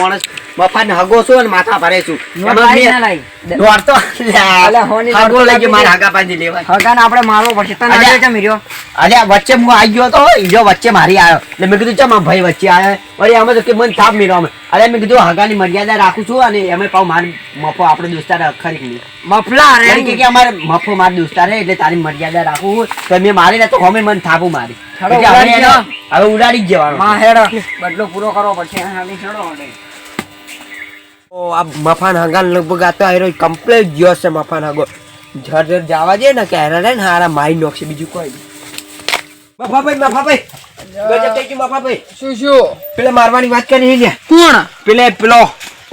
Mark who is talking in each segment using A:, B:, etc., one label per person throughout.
A: માણસ મફાને હગો છું અને માથા ભરે છું.
B: નોટ
A: એમાં
B: લાઈ
A: મેં-
B: ના લાઈ?
A: દોડતો હગો લઈ ગયો મારા હગા પાંજી લેવાય
B: હગાને આપણે મારવો પડશે. તને આજે કેમ હીર્યો?
A: અલ્યા વચ્ચે હું આવી ગયો તો ઈજો વચ્ચે મારી આવ્યો એટલે મેં કીધું ચમ ભાઈ વચ્ચે આવ્યો વળી અમે તો કે મને થાપ મીરો અમે અરે મેં કીધું હગાની મર્યાદા રાખું છું અને અમે પાવ માર મફો આપણે દોસ્તાર ખરી કીધું
B: મફલા રે.
A: કે કે અમારે મફો માર દોસ્તાર એટલે તારી મર્યાદા રાખું તો મેં મારી ને તો અમે મને થાપું મારી. હવે
B: ઉડાડી
A: જ જવાનું.
B: બદલો પૂરો કરવો પડશે.
C: ઓ આ મફાન હંગાન લગભગ આ તો આયરો કમ્પ્લીટ ગયો છે મફાન હગો જર જર જવા દે ને કે હેરા રે ને હારા મારી નોખશે બીજું કોઈ મફાભાઈ મફાભાઈ. ગજબ થઈ ગયું મફાભાઈ.
B: શું શું?
C: પેલા મારવાની વાત કરી લે
B: કોણ?
C: પેલે પેલો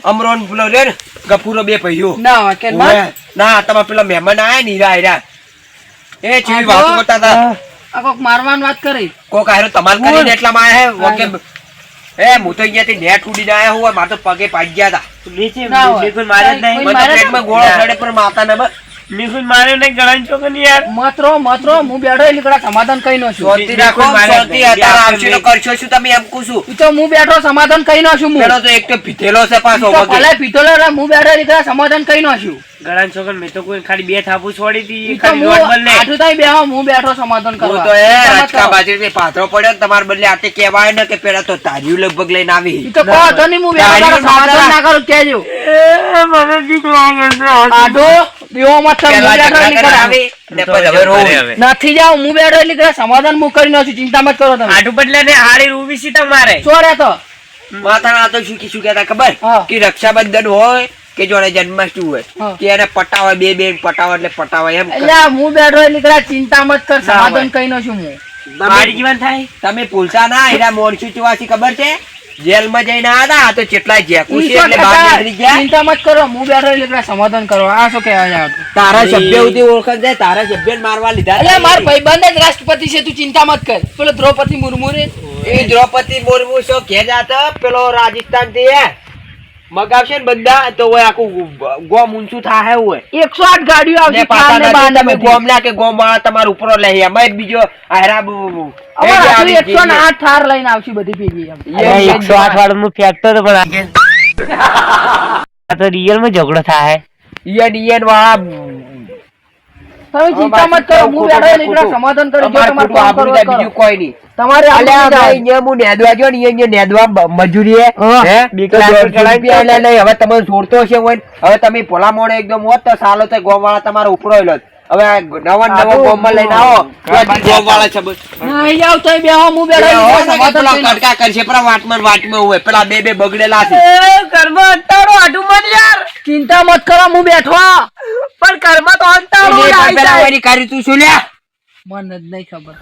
C: અમરોન પેલો રે ને ગફુરો બે પૈયો
B: ના
C: કે? ના? તમારા પેલા મહેમાન આયા ને હીરા હીરા. એ ચીવી વાત કરતા હતા.
B: આ કોક મારવાની વાત કરી.
C: કોક આયરો તમાર
B: કરીને
C: કરીને એટલામાં આયા. વકે એ હું તો અહીંયાથી નેટ ઉડીને આયા હોય મારે તો પગે પાડી ગયા હતા.
B: મારે જ નહીં.
C: મને પેટમાં ગોળો ચડે પણ માતા ને બસ
B: મત્રો માત્ર હું બેઠો એટલે કડા સમાધાન કઈ નો છું.
C: સોતી રાખો સોતી અત્યારે આવશે. તો કરશો શું તમે એમ કહું છું?
B: ઈ તો હું બેઠો સમાધાન કઈ નો છું હું.
C: પેલો તો એક તો પીધેલો છે પાછો
B: તો ભલે પીતોલો રે હું બેઠો એટલે કડા સમાધાન કઈ નો છું.
D: ગળાન છોકર મેં તો કોઈ ખાલી બે થાપુ છોડી
B: ઈ
D: હતી
B: તો
D: ખાલી
B: હું
D: નોટ બદલે
B: આઠું થાય બેહો હું બેઠો સમાધાન કરવા.
C: તો એ
B: તમે
C: રચકા
B: કરો.
C: પાથરો પડ્યો તમાર તમારા બદલે આતે કહેવાય ને કે પેલા તો તાર્યું લગભગ લઈને આવી.
B: ઈ તો કહો તો નહીં હું બેઠો સમાધાન
C: ના
B: ના કરું કહેજો.
D: મને બીક લાગે છે.
B: આડો મત. નથી જાવ હું બેઠો એટલે કદાચ સમાધાન હું કરી નો ચિંતા મત કરો તમે.
D: આટું બદલે ને હારી રૂવી સી તમારે.
B: શું રે તો?
C: માથાના તો શું કી- શું કહેતા ખબર? કે રક્ષાબંધન હોય કે જોડે જન્માષ્ટમી હોય. કે એને પટાવે બે બે પટાવા એટલે પટાવે એમ
B: એટલે હું બેઠો એટલે કદાચ ચિંતા મત કર. સમાધાન કઈ નો છું હું
D: મારી જીવન થાય?
C: તમે ભૂલતા ના એના મોણસું ચુવાસી ખબર છે? જેલમાં જઈને આવ્યા આ તો કેટલા જેકુ છે એટલે બહાર નીકળી ગયા?
B: ચિંતા મત કરો હું બેઠો એટલે કદાચ સમાધાન કરો. આ શું કહેવા જાવ?
C: તારા સભ્ય સુધી ઓળખ જાય તારા સભ્ય મારવા લીધા
B: અરે માર ભાઈબંધ જ રાષ્ટ્રપતિ છે તું ચિંતા મત કર. પેલો દ્રૌપદી મુર્મુ રે.
C: એ દ્રૌપદી મુર્મુ શું કે જાતો પેલો રાજસ્થાનથી મગાવશે ને બધા તો હોય આખું ગોમ ઊંચું થાય હોય
B: એકસો આઠ ગાડીઓ આવશે
C: તમે ગોમ ના કે ગોમ વાળા તમારા ઉપર લઈ એમાં બીજો આયરા બુ- બુ- એ
B: અમારે
C: જે
B: આટલું
C: આવી
B: એકસો ને આઠ થાર લઈને આવશે બધી ભેગી
D: એકસો આઠ વાળું નું ફેક્ટર પણ આ તો રિયલમાં ઝઘડો થાય
C: ઈયન ઈયન વાળા
B: તમે ચિંતા મત કરો હું બેઠો એકલા સમાધાન કરી જો
C: અમારે
B: કામ હોય
C: બીજું કોઈ નહીં.
B: તમારે
C: અલ્યા
B: આબરૂ
C: આપણે
B: જાય.
C: અહીંયા હું નેદવા ગયો ને અહીંયા નેદવા મજૂરી હે. હવે તમે જોડતો હશે હોય હવે તમે પોલા મોડે એકદમ હોત તો સાલો તો ગોમવાળા તમારો ઉપડો હવે નવા નવો ગોમ લઈને આવો ગોમ વાળા છે બસ.
B: નહીં આવ તોય બેહો હું બેઠો
C: પેલા
B: એટલે
C: હોય ને કે
B: સમાધાન
C: પેલા
B: કરીને.
C: કટકા કરશે પેલા વાટમાં વાટમાં હોય પેલા બે બે બગડેલા છે
B: ચિંતા મત કરો હું બેઠો પણ કર્મ તો.
C: વળી કરી તું શું લ્યા
B: મને જ નહીં ખબર.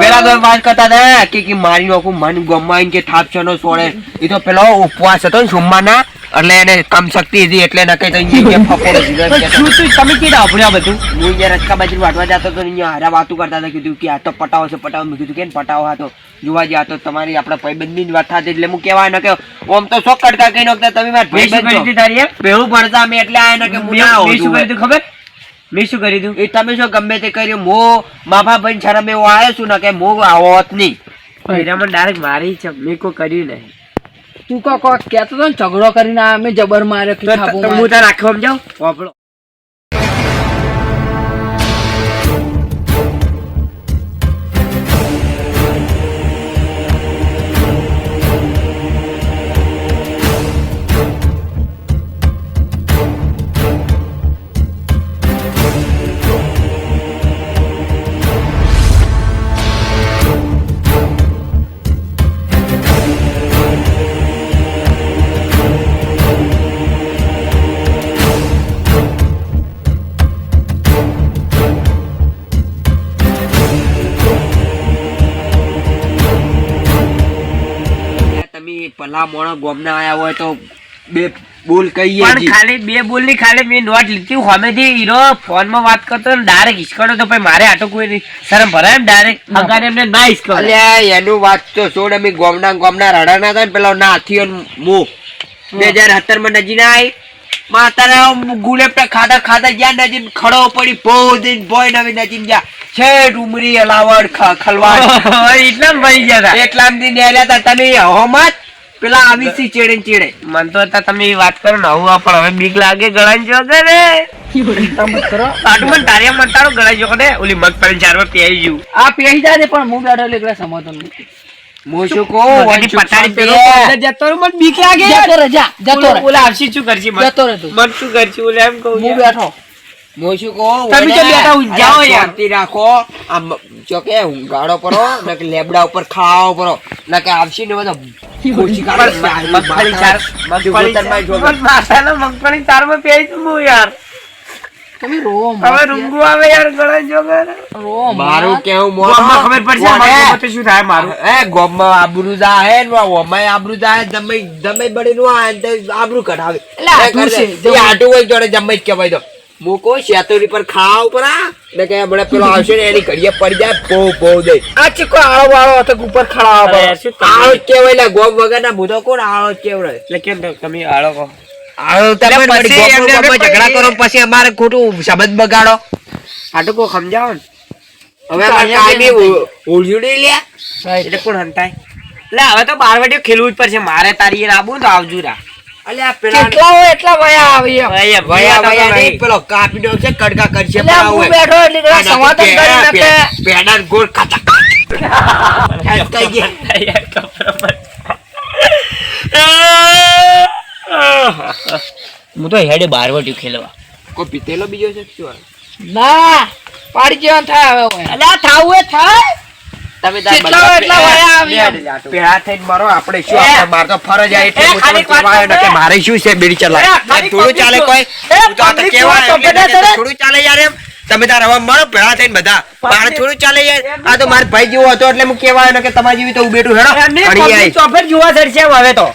C: પેલા તો વાત કરતા હતા કે કે મારી નોખું મન ગમાઈને કે થાપછો નો સોળે એ તો પેલો ઉપવાસ હતો ને સોમવારના એટલે એને કમ શક્તિ હતી એટલે નકે તો અહીંયા ફફોડો
D: શું તું તમે કીધા આપણે બધું?
C: હું અહીંયા રસ્તા બાજુ વાટવા જતો તો અહીંયા હારા વાતું કરતા હતા કીધું કે આ તો પટાવો છે પટાવો. મેં કીધું કે પટાવો? હતો જોવા જ્યાં તો તમારી આપણા ભાઈબંધની જ વાત થતી એટલે હું કહેવાય ને કે ઓમ તો શોખ કટકા કઈ નાખતા તમે મારા ભાઈબંધ.
D: તારી
C: ભણતા અમે એટલે આ ને કે હું ના
D: ખબર? મેં શું કરી દઉં
C: એ તમે શું ગમે તે કર્યું મો માફા ભાઈ શરમ એવો આવ્યો છું ને કે મો આવત નહીં.
D: હીરામણ ડાયરેક્ટ મારી છે મેં કોઈ કર્યું નહીં.
B: તું કો કો કહેતો તો ઝઘડો કરીને અમે જબર માર્યો
D: હું. તાર આખો સમજાવ? વાપરો.
C: પલા મોણા ગોમના આયા હોય તો બે બોલ કહીએ
D: પણ ખાલી બે બોલની ખાલી મેં નોટ લીધી. સામેથી હીરો ફોનમાં વાત કરતો ને ડાયરેક્ટ હિસકાડો તો ભાઈ મારે આટો કોઈ નહીં. શરમ ભરાય એમ ડાયરેક્ટ હગાને એમને ના હિસકાડો
C: એટલે એનું વાત તો છોડ અમે ગોમના ગોમના રડા ના થાય ને પેલો નાથીઓ ને મો. બે હજાર સત્તરમાં નજીને આઈ. માતાના ગુલેપટા ખાધા ખાધા જ્યાં નજીક ખડો પડી પોદીન બોય નવી નજીક જ્યાં છે ડુમરી અલાવડ ખલવાડ.
D: એટલા ભાઈ ગયા
C: એટલા દિન નેર્યા તા તમે હોમત પેલા આવી સી ચેડે ચેડે.
D: મન તો હતા તમે એ વાત કરો ને આવું આ પણ હવે બીક લાગે ગળાની જો કરે
B: કરો
D: આટલું મને તારિયા મન તારો ગળા જો ને ઓલી મગફળી ચારમાં પહેરી ગયું.
B: આ પેહી જાય પણ હું બેઠો એટલે એકલા સમાધાન નહીં.
C: હું શું કહું
D: બધાની
C: વંશુક
D: પેલો જતો રે મને બીક લાગે.
B: જતો રે જા જતો
D: ઓલા-
B: રહે.
D: ઓલા આવશી શું કરશી મન?
B: જતો રહે તું.
D: મન શું કરશી ઓલા એમ કહું
B: હું બેઠો.
C: હું કો
D: તમે તો બેઠા ઊંઝાઓ યાર.
C: તી રાખો આ જો કે ઊંઘાડો પરો ને કે લેબડા ઉપર ખાવો પરો ને કે આવશે ને બધો.
D: મગફળી ચાર મગફળી
C: ગોતરમાં જો.
D: ચાર- માથાના મગફળી ચારમાં માં છું હું યાર.
B: તમે રોવો
D: હવે રૂંગુ આવે યાર ગળા જો કરે
C: મારું કેવું મોનો
D: ગામમાં ખબર પડશે મારું મારા તો શું થાય મારું?
C: હે ગોમમાં આબરૂ જાહે ને ઓમાય આબરૂ જાહે જમે જમે બળીનું આ ને તે આબરૂ કઢાવે.
B: એટલે આટલું છે,
C: જે આટું હોય જોડે જમઈ જ કહેવાય તો. કહું શેતોરી પર ખાવ પર આ ને કે આપણે પેલો આવશે ને એની ઘડીએ પડી જાય બહુ બહુ દે.
B: આ ચીકો આળો વાળો હતો ઉપર ખડાવા પડે.
D: શું
C: આળો કેવાય લે ગોમ વગર ના ભૂતો કોણ આળો કેવડે
D: એટલે કેમ તમે આળો કહો?
C: આળો તમે
D: પછી એમને
C: ઝઘડા કરો પછી અમારે ખોટું સંબંધ બગાડો.
D: આટલું કોઈ સમજાવો ને?
C: હવે કાયમી ઉલઝુડી લે.
D: એટલે કોણ હંતાય? એટલે હવે તો બાર વાગ્યે ખેલવું જ પડશે. મારે તારી રાબુ તો આવજુ રા.
C: અલ્યા પેલા
B: કેટલા હોય એટલા વયા આવે એમ.
D: ભયા નહીં.
C: નહીં પેલો કાપી દો છે કડકા કરશે
B: એટલે હું બેઠો એટલે એકલા સમાધાન કરી નાખે.
C: પેડા ગોળ ખાતા કઈ ગયા
D: હું તો હેડે બાર વાટ્યું ખેલવા
C: કોઈ પીતેલો બીજો છે શું
B: ના પાડી જેવા થાય હવે. અલ્યા થાવું એ થાય
C: તમે. પેડા મારો આપણે શું આપણે માર તો ફરજ આવી એટલે હું
D: ખાલી
C: તમને કહેવાય ને કે મારે શું છે બીડી
D: એ,
C: થોડું ચાલે કોઈ. થોડું ચાલે યાર એમ. તમે તાર હવે મારો ભેળા થઈને બધા. મારે થોડું ચાલે યાર. આ તો મારા ભાઈ જેવો હતો એટલે હું કેવાય કે તમારી જેવી તો હું બેઠું હેડો
D: ચોફેર જોવા જશે હવે તો.